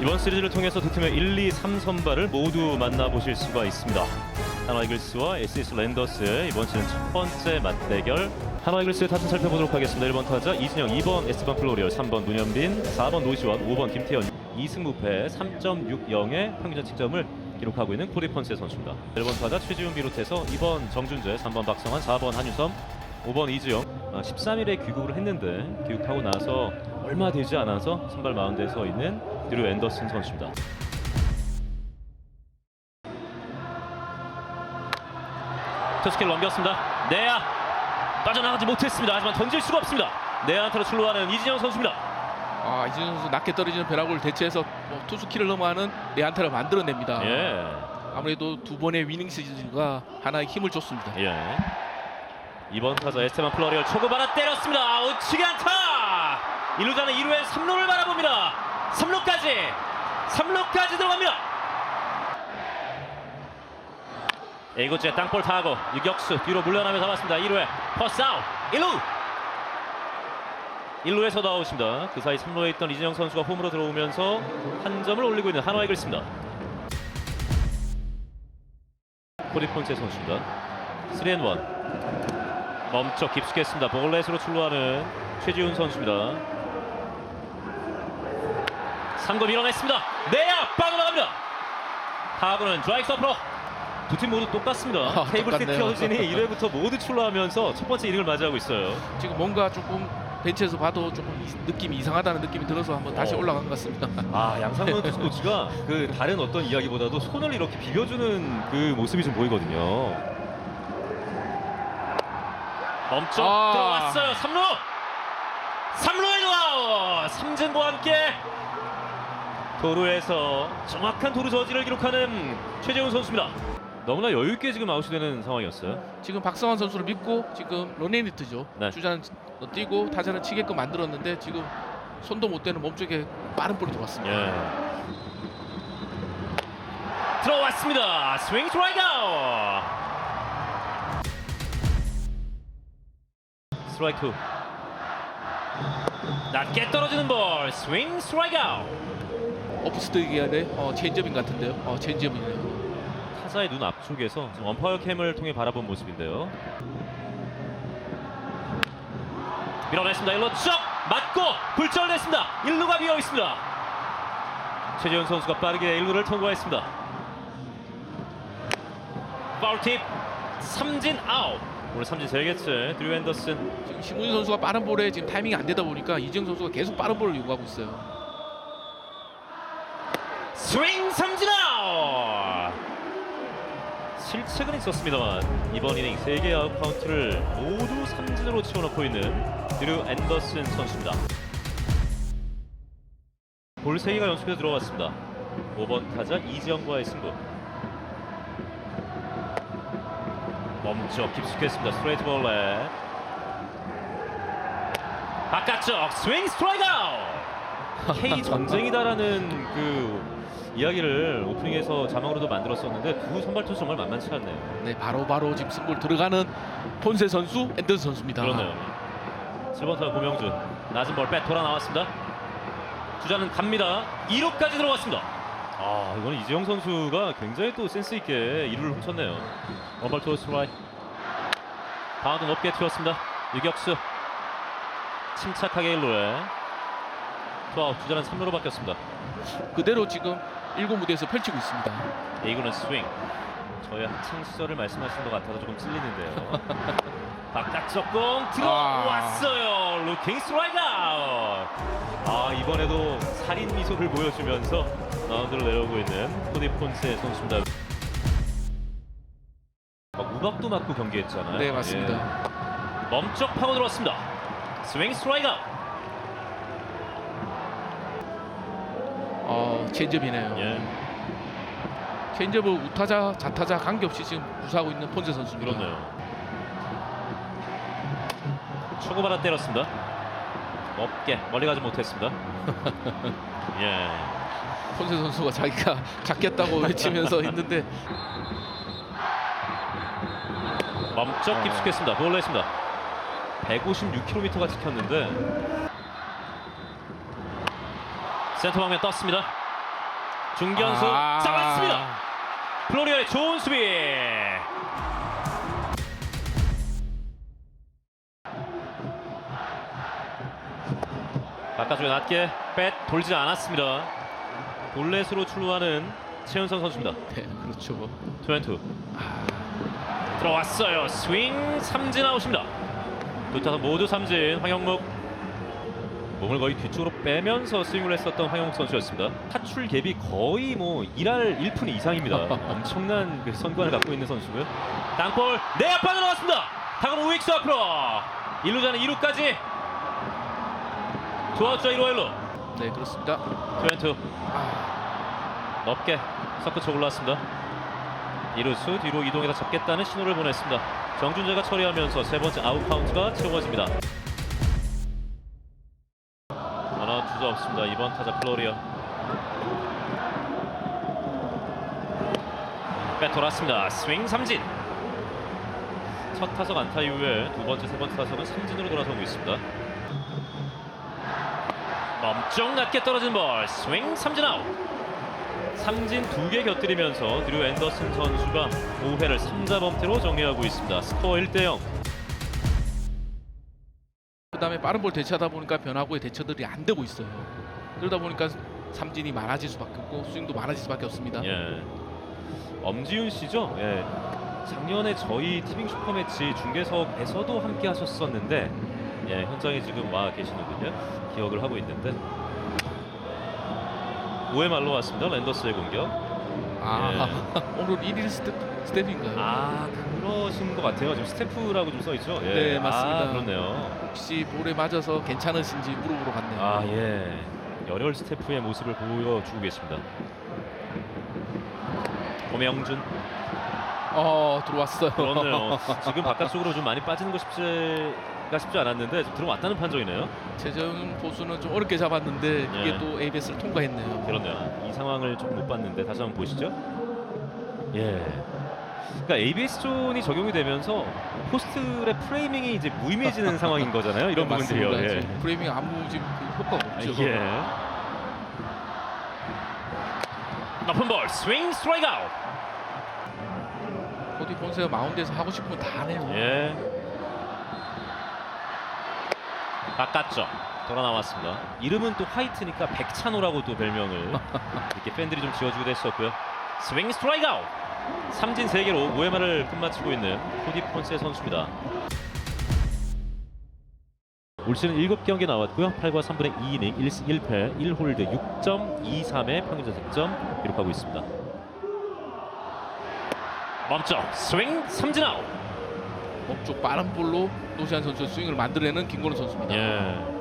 이번 시리즈를 통해서 두 팀의 1, 2, 3 선발을 모두 만나보실 수가 있습니다. 하나 이글스와 SS 랜더스의 이번 시즌 첫 번째 맞대결 하나 이글스의 타순 살펴보도록 하겠습니다. 1번 타자 이진영, 2번 에스반 플로리얼, 3번 문현빈, 4번 노시원, 5번 김태현 2승 무패 3.60의 평균 자책점을 기록하고 있는 코리 펀세 선수입니다. 1번 타자 최지훈 비롯해서 2번 정준재, 3번 박성환, 4번 한유섬, 5번 이주영 13일에 귀국을 했는데 귀국하고 나서 얼마 되지 않아서 선발 마운드에 서 있는 드류 앤더슨 선수입니다. 투스키를 넘겼습니다. 내야 빠져나가지 못했습니다. 하지만 던질 수가 없습니다. 내야한테로 출루하는 이진영 선수입니다. 아 이진영 선수 낮게 떨어지는 벼락을 대체해서 뭐 투수키를 넘어가는 내안타를 만들어냅니다. 예, 아무래도 두 번의 위닝 시즌가 하나의 힘을 줬습니다. 예. 이번 타자 에스테만 플러리얼 초구 받아 때렸습니다. 우측에 안타. 1루자는 2루에 3루를 바라봅니다. 3루까지 3루까지 들어갑니다. 에이고즈의 땅볼 타고 유격수 뒤로 물러나며 잡았습니다. 2루에 퍼스 아웃 1루 1루에서 나오십니다. 그 사이 3루에 있던 이진영 선수가 홈으로 들어오면서 한 점을 올리고 있는 한화 이글스입니다. 코리폰세 선수입니다. 3앤 1 멈춰 깊숙이 했습니다. 볼넷으로 출루하는 최지훈 선수입니다. 3구 밀어냈습니다. 내야 빠져나갑니다. 타구는 드라이브 서프로 두 팀 모두 똑같습니다. 아, 테이블 세트. 여진이 1회부터 모두 출루하면서 첫 번째 이닝을 맞이하고 있어요. 지금 뭔가 조금 벤치에서 봐도 조금 이- 느낌이 이상하다는 느낌이 들어서 한번 다시 어. 올라간 것 같습니다. 아 양상문 투수 코치가 그 다른 어떤 이야기보다도 손을 이렇게 비벼주는 그 모습이 좀 보이거든요. 멈춰 아. 들어왔어요. 3루 3루에 아웃 삼진과 함께 도루에서 정확한 도루 저지를 기록하는 최재훈 선수입니다. 너무나 여유 있게 지금 아웃이 되는 상황이었어요. 지금 박성환 선수를 믿고 지금 런앤히트죠. 네. 주자는 뛰고 타자는 치게끔 만들었는데 지금 손도 못 대는 몸쪽에 빠른 볼이 들어왔습니다. 예. 들어왔습니다. 스윙 스트라이크 아웃. 스트라이크 투. 낮게 떨어지는 볼. 스윙 스트라이크 아웃. 오프스틱이야 어, 체인지업인 것 같은데요. 어, 체인지업이네요. 타자의 눈 앞쪽에서 지금 엄파이어 캠을 통해 바라본 모습인데요. 밀어냈습니다. 1루 쭉 맞고 굴절됐습니다. 1루가 비어 있습니다. 최재훈 선수가 빠르게 1루를 통과했습니다. 파울팁 삼진 아웃. 오늘 삼진 3개째 드류 앤더슨 지금 신문희 선수가 빠른 볼에 지금 타이밍이 안 되다 보니까 이정 선수가 계속 빠른 볼을 요구하고 있어요. 스윙 삼진 아웃. 실책은 있었습니다만 이번 이닝 3개 아웃 카운트를 모두 삼진으로 채워넣고 있는 드류 앤더슨 선수입니다. 볼 3개가 연속해서 들어갔습니다. 5번 타자 이지영과의 승부. 멈춰 깊숙했습니다. 스트레이트 볼에 바깥쪽 스윙 스트라이크. K 전쟁이다라는 그 이야기를 오프닝에서 자막으로도 만들었었는데 두 선발 투수 정말 만만치 않네요. 네, 바로 바로 지금 승골 들어가는 폰세 선수, 앤더슨 선수입니다. 그러네요. 7번 타자 고명준 낮은 볼백 돌아 나왔습니다. 주자는 갑니다. 2루까지 들어갔습니다. 아 이거는 이재영 선수가 굉장히 또 센스 있게 2루를 훔쳤네요. 원발 투어 스트라이크. 바운드 높게 튀었습니다. 유격수 침착하게 1루에 투아웃 주자는 3루로 바뀌었습니다. 그대로 지금 일곱 무대에서 펼치고 있습니다. 이구는 스윙. 저의 학창 시절을 말씀하신 것 같아서 조금 찔리는데요. 바깥쪽 공 들어왔어요. 루킹 스트라이크 아웃. 아 이번에도 살인 미소를 보여주면서 마운드로 내려오고 있는 코디 폰세 선수입니다. 막 우박도 맞고 경기했잖아요. 네, 맞습니다. 예. 멈쩍 파고 들어왔습니다. 스윙 스트라이크. 어, 체인지업이네요. 예, 체인지업을 우타자, 자타자 관계없이 지금 구사하고 있는 폰세 선수입니다. 그렇네요. 초구 받아 때렸습니다. 높게 멀리 가지 못했습니다. 예. 폰세 선수가 자기가 잡겠다고 외치면서 있는데 멈쩍 깊숙했습니다. 볼냈습니다. 156km가 찍혔는데 센터 방면 떴습니다. 중견수 아. 잡았습니다. 플로리아의 좋은 수비. 바깥쪽에 낮게 뺏 돌지 않았습니다. 볼넷으로 출루하는 최은선 선수입니다. 네, 그렇죠. 투앤투 들어왔어요. 스윙 삼진 아웃입니다. 두 타선 모두 삼진. 황영목 몸을 거의 뒤쪽으로 빼면서 스윙을 했었던 황영목 선수였습니다. 타출 갭이 거의 뭐 1할 1푼 이상입니다. 엄청난 그 선관을 갖고 있는 선수고요. 땅볼 내 앞에 들어갔습니다. 다음 우익수 앞으로 1루자는 2루까지 좋았죠 1루 1루 네, 그렇습니다. 아, 넓게 서크 쳐 올랐습니다. 이루수 뒤로 이동해서 잡겠다는 신호를 보냈습니다. 정준재가 처리하면서 세 번째 아웃 카운트가 채워집니다. 하나 주자 없습니다. 이번 타자 플로리아. 빼 돌았습니다. 스윙 삼진. 첫 타석 안타 이후에 두 번째, 세 번째 타석은 삼진으로 돌아서고 있습니다. 멈쩍 낮게 떨어진 볼 스윙 삼진 아웃. 삼진 두 개 곁들이면서 드류 앤더슨 선수가 5회를 3자 범퇴로 정리하고 있습니다. 스코어 1대 0. 그 다음에 빠른 볼 대처하다 보니까 변화구의 대처들이 안 되고 있어요. 그러다 보니까 삼진이 많아질 수밖에 없고 스윙도 많아질 수밖에 없습니다. 예. 엄지윤 씨죠? 예. 작년에 저희 티빙 슈퍼매치 중계석에서도 함께 하셨었는데 예, 현장에 지금 와 계시는군요. 기억을 하고 있는데 5회 말로 왔습니다. 랜더스의 공격. 아, 오늘 1일 스텝, 스텝인가요? 아 그러신 것 같아요. 지금 스태프라고 좀 써 있죠? 예. 네, 맞습니다. 아, 그렇네요. 혹시 볼에 맞아서 괜찮으신지 물어보러 갔네요. 아 예. 열혈 스태프의 모습을 보여주고 계십니다. 고명준 어, 들어왔어요. 그렇네요. 지금 바깥쪽으로 좀 많이 빠지는 거 쉽지 가 쉽지 않았는데 좀 들어왔다는 판정이네요. 최정 보수는 좀 어렵게 잡았는데 그게 예. 또 ABS를 통과했네요. 그렇네요. 이 상황을 조금 못 봤는데 다시 한번 보시죠. 예. 그러니까 ABS 존이 적용이 되면서 포스트의 프레이밍이 이제 무의미해지는 상황인 거잖아요. 이런 네, 부분들이요. 맞습니다. 예. 지금 프레이밍 아무 지금 그 효과가 없죠. 예. 높은 볼 스윙 스트라이크 아웃. 코디 본세가 마운드에서 하고 싶은 건다 하네요. 예. 바깥쪽 돌아 나왔습니다. 이름은 또 화이트니까 백찬호라고 또 별명을 이렇게 팬들이 좀 지어주기도 했었고요. 스윙 스트라이크 아웃. 삼진 3개로 5회 말을 끝마치고 있는 코디 폰세 선수입니다. 올 시즌 7경기 나왔고요. 8과 3분의 2이닝 1승 1패 1홀드 6.23의 평균 자책점 기록하고 있습니다. 멈춰 스윙 삼진 아웃. 몸쪽 빠른 볼로 노시안 선수 스윙을 만들어내는 김건우 선수입니다. 예.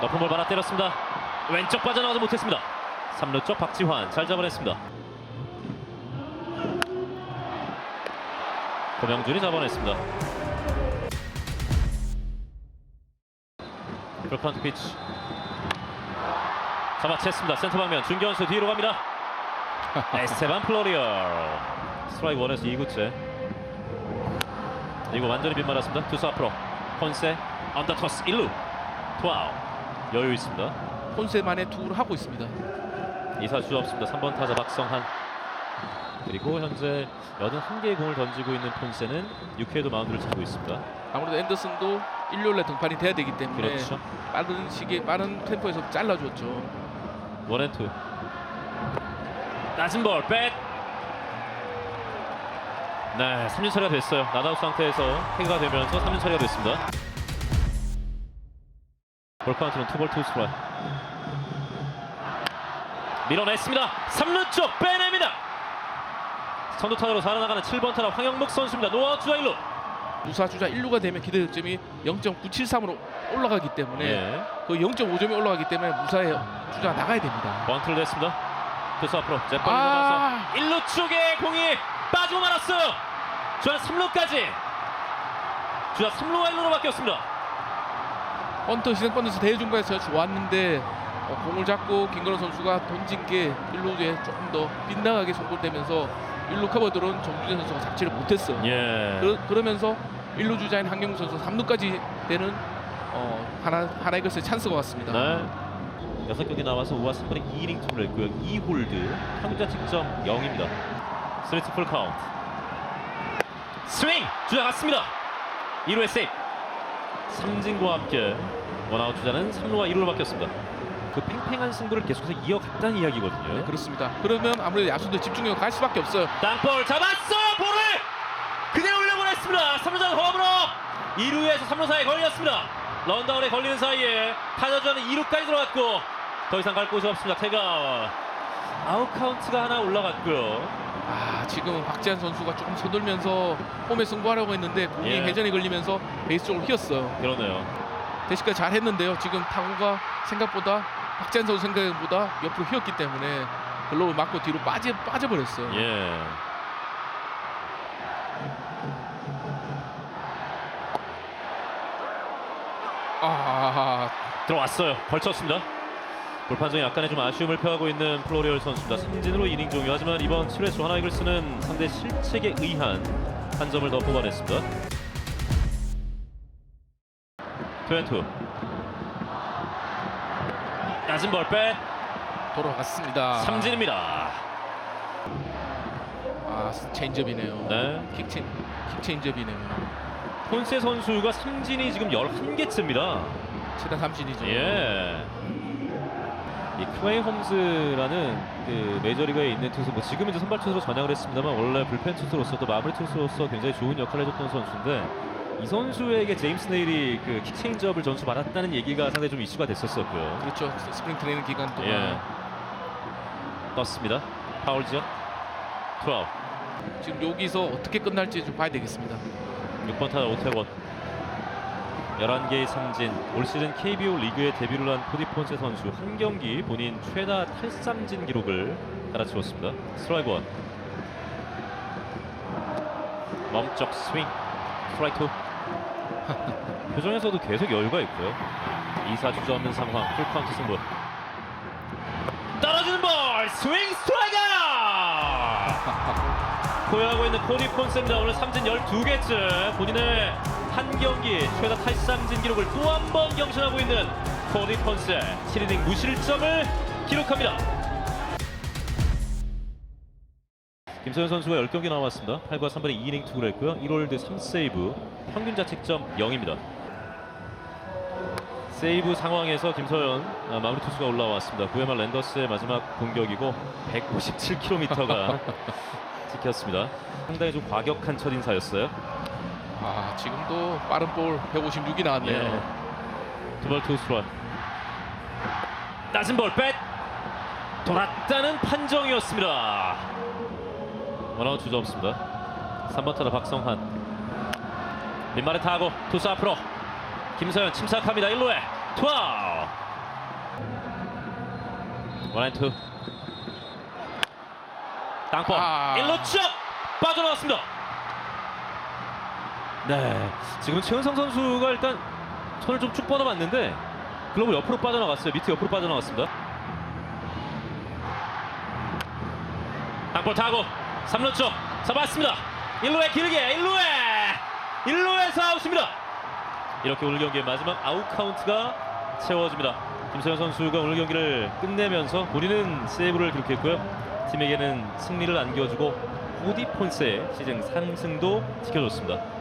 높은 볼 받아 때렸습니다. 왼쪽 빠져나가지 못했습니다. 3루 쪽 박지환 잘 잡아냈습니다. 고명준이 잡아냈습니다. 브로컨트 피치 잡아챘습니다. 센터 방면 중견수 뒤로 갑니다. 에스테반 플로리어 스트라이크 원에서 2구째 이거 완전히 빗말았습니다. 투수 앞으로 폰세 언더토스 1루 투아웃 여유 있습니다. 폰세만의 투구를 하고 있습니다. 이사 주 없습니다. 3번 타자 박성한 그리고 현재 81개의 공을 던지고 있는 폰세는 6회도 마운드를 잡고 있습니다. 아무래도 앤더슨도 일요일에 등판이 돼야 되기 때문에 그렇죠. 빠른 시기에 빠른 템포에서 잘라줬죠. 원앤투 낮은 볼 백. 네, 3진 처리가 됐어요. 나다우 상태에서 해가 되면서 3진 처리가 됐습니다. 볼 카운트는 투볼 투 스트라이크. 밀어냈습니다. 3루 쪽 빼냅니다. 선두 타자로 살아나가는 7번 타자 황영목 선수입니다. 노아웃 주자 1루. 무사 주자 1루가 되면 기대 득점이 0.973으로 올라가기 때문에 예. 그 0.5점이 올라가기 때문에 무사의 주자가 나가야 됩니다. 번트를 냈습니다. 투수 앞으로 아. 넘어서 1루 쪽에 공이 빠지고 말았어요. 주자 3루까지. 주자 3루와 1루로 바뀌었습니다. 번트 시즌 번트에서 대중가에서 좋았는데 어, 공을 잡고 김건호 선수가 던진 게 1루에 조금 더 빗나가게 송골되면서 1루 커버들은 정준현 선수가 잡지를 못했어요. 예. 그러, 그러면서 1루 주자인 한경우 선수 3루까지 되는 어, 하나 하나의 것의 찬스가 왔습니다. 네. 6경기 나와서 5와 3분의 2이닝 투를 했고요. 2홀드, 평균자 직점 0입니다. 스트레이트 풀 카운트. 스윙! 주자 갔습니다. 2루에 세이프. 삼진과 함께 원아웃 주자는 3루와 2루로 바뀌었습니다. 그 팽팽한 승부를 계속해서 이어갔다는 이야기거든요. 네, 그렇습니다. 그러면 아무래도 야수도 집중력 갈 수밖에 없어요. 땅볼 잡았어요 볼을 그대로 올려보냈습니다 3루전 홈으로 2루에서 3루 사이에 걸렸습니다 런다운에 걸리는 사이에 타자주자는 2루까지 들어갔고 더 이상 갈 곳이 없습니다 태가 아웃 카운트가 하나 올라갔고요 아 지금 박지한 선수가 조금 서둘면서 홈에 승부하려고 했는데 공이 예. 회전이 걸리면서 베이스 쪽으로 휘었어요. 그러네요 대시까지 잘했는데요. 지금 타구가 생각보다 박지한 선수 생각보다 옆으로 휘었기 때문에 글로브 맞고 뒤로 빠져 빠져버렸어요. 예 아 들어왔어요 걸쳤습니다 볼판정에 약간의 좀 아쉬움을 표하고 있는 플로리얼 선수입니다 삼진으로 이닝 종료 하지만 이번 7회수 하나 이글스는 상대 실책에 의한 한 점을 더 뽑아냈습니다 투앤투 낮은 볼빼 돌아갔습니다. 삼진입니다 아 체인지업이네요. 네. 킥체 킥 체인지업이네요. 폰세 선수가 삼진이 지금 11개째입니다 최단 삼진이죠. 예. 이 클레이 홈즈라는 그 메이저리그에 있는 투수, 뭐 지금 이제 선발 투수로 전향을 했습니다만 원래 불펜 투수로서도 마무리 투수로서 굉장히 좋은 역할을 해줬던 선수인데 이 선수에게 제임스 네일이 그 킥체인지업을 전수 받았다는 얘기가 상당히 좀 이슈가 됐었었고요. 그렇죠. 스프링 트레이닝 기간 동안 예. 떴습니다. 파울 지역. 투아웃. 지금 여기서 어떻게 끝날지 좀 봐야 되겠습니다. 6번 타자 오태원 11개의 삼진. 올 시즌 KBO 리그에 데뷔를 한 코디 폰세 선수 한 경기 본인 최다 탈삼진 기록을 갈아치웠습니다. 스트라이크 원. 멈쩍 스윙. 스트라이크 투. 표정에서도 계속 여유가 있고요. 2사 주저 없는 상황. 풀카운트 승부. 떨어지는 볼! 스윙 스트라이크! 보유하고 있는 코디 폰세입니다. 오늘 삼진 12개째 본인의 한 경기 최다 탈삼진 기록을 또 한 번 경신하고 있는 코디 폰세 7이닝 무실점을 기록합니다. 김서현 선수가 10경기 남았습니다. 8과 3분의 2이닝 투구를 했고요. 1홀드 3세이브 평균 자책점 0입니다. 세이브 상황에서 김서현 아, 마무리 투수가 올라왔습니다. 구회말 랜더스의 마지막 공격이고 157km가 찍혔습니다. 상당히 좀 과격한 첫 인사였어요. 아 지금도 빠른 볼 156이 나왔네요. 예. 두발 투스트라이. 낮은 볼 뺏. 돌았다는 판정이었습니다. 원아웃 주저 없습니다. 3번 타자 박성한. 민말에 타고 투수 앞으로. 김서현 침착합니다. 1루에 투아웃. 원앤 투. 땅볼 아. 1루 쪽 빠져나왔습니다. 네, 지금 최은성 선수가 일단 손을 좀 쭉 뻗어봤는데 글러브 옆으로 빠져나갔어요. 밑에 옆으로 빠져나갔습니다. 땅볼 타고 3루 쪽 잡았습니다. 1루에 길게 1루에 1루에서 아웃입니다. 이렇게 오늘 경기의 마지막 아웃 카운트가 채워집니다. 김서현 선수가 오늘 경기를 끝내면서 본인은 세이브를 기록했고요. 팀에게는 승리를 안겨주고 호디 폰스의 시즌 3승도 지켜줬습니다.